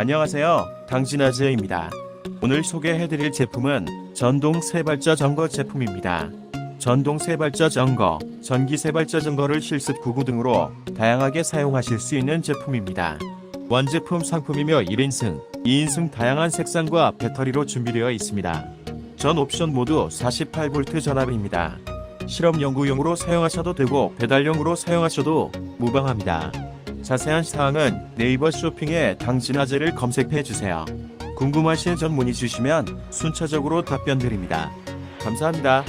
안녕하세요. 당진아재입니다. 오늘 소개해드릴 제품은 전동 세발자 점거 제품입니다. 전동 세발자 점거, 전기 세발자 점거를 실습 구구 등으로 다양하게 사용하실 수 있는 제품입니다. 원제품 상품이며 1인승, 2인승 다양한 색상과 배터리로 준비되어 있습니다. 전 옵션 모두 48V 전압입니다. 실험 연구용으로 사용하셔도 되고 배달용으로 사용하셔도 무방합니다. 자세한 사항은 네이버 쇼핑에 당진화제를 검색해 주세요. 궁금하신 점 문의 주시면 순차적으로 답변 드립니다. 감사합니다.